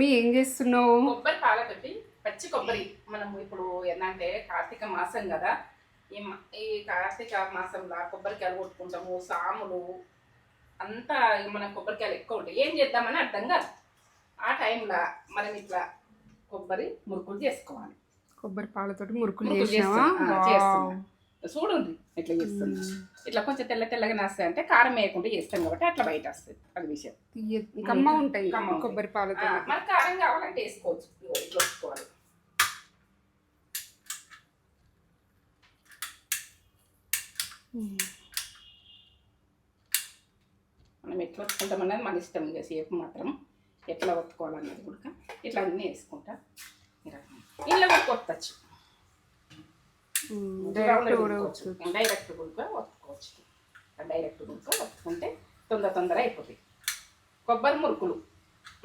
మీ ఏం చేస్తున్నావు? కొబ్బరి పాలతోటి పచ్చి కొబ్బరి. మనం ఇప్పుడు ఏంటంటే కార్తీక మాసం కదా. ఈ ఈ కార్తీక మాసంలో కొబ్బరికాయలు కొట్టుకుంటాము సాములు అంతా మన కొబ్బరికాయలు ఎక్కువ ఉంటాయి. ఏం చేద్దామని అర్థం కాదు. ఆ టైంలో మనం ఇట్లా కొబ్బరి మురుకులు చేసుకోవాలి. కొబ్బరి పాలతోటి మురుకులు మురుకులు చూడండి ఇట్లా చేస్తుంది. ఇట్లా కొంచెం తెల్ల తెల్లగా నాస్తాయి అంటే కారం వేయకుండా చేస్తాం కాబట్టి అట్లా బయట వస్తుంది అది విషయం. కమ్మ ఉంటాయి. కొబ్బరి ఆ, పాలతో మనకు కారం కావాలంటే వేసుకోవచ్చు ఇట్లా వేసుకోవాలి. మనం ఎట్లా ఒత్తుకుంటాం అనేది మన ఇష్టం ఇంకా సేపు మాత్రం ఎట్లా ఒత్తుకోవాలన్నది కూడా ఇట్లా అన్నీ వేసుకుంటా. ఇలా కొట్టచ్చు డైరెక్ట్ కూడా డైరెక్ట్ కూడా ఒత్తుకోవచ్చు డైరెక్ట్ కూడా ఒత్తుకుంటే తొందర తొందర అయిపోతాయి. కొబ్బరి మురుకులు.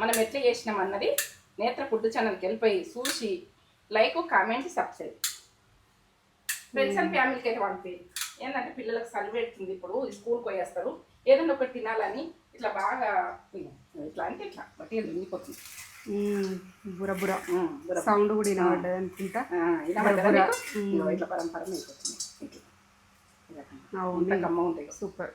మనం ఎట్లా చేసినాం అన్నది నేత్ర ఫుడ్ ఛానల్కి వెళ్ళిపోయి చూసి like comment subscribe friends and ఫ్యామిలీకి అయితే పంపి. ఏంటంటే పిల్లలకు చలి పెడుతుంది ఇప్పుడు స్కూల్కి పోయేస్తారు. ఏదైనా ఒకటి తినాలని ఇట్లా బాగా తిను. ఇట్లా అంటే ఇట్లా. బట్టి నిండిపోతుంది బుర బుర. సౌండ్ కూడా వినబడ్డది అనుకుంటా. ఇట్లా పరంపరం. అవును. సూపర్.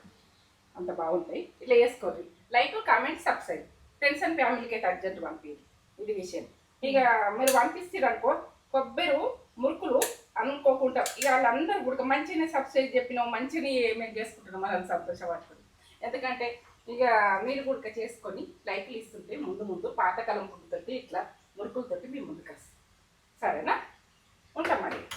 అంత బాగుంటాయి. ఇట్లా వేసుకోండి like comment subscribe. Friends and ఫ్యామిలీకి అయితే అర్జెంట్ పంపింది ఇది విషయం. ఇక మీరు పంపిస్తారు అనుకో కొబ్బరి మురుకులు అనుకోకుండా ఇక వాళ్ళందరూ కూడా మంచిగానే సబ్స్క్రైబ్ చెప్పినాం మంచిగా మేము చేసుకుంటున్నాం అని సంతోషపడుతుంది ఎందుకంటే ఇక మీరు కూడా చేసుకొని లైక్లు ముందు పాతకాలం ఫుడ్ తోటి ఇట్లా మురుకులతోటి మీ ముందుకు వస్తాం. సరేనా?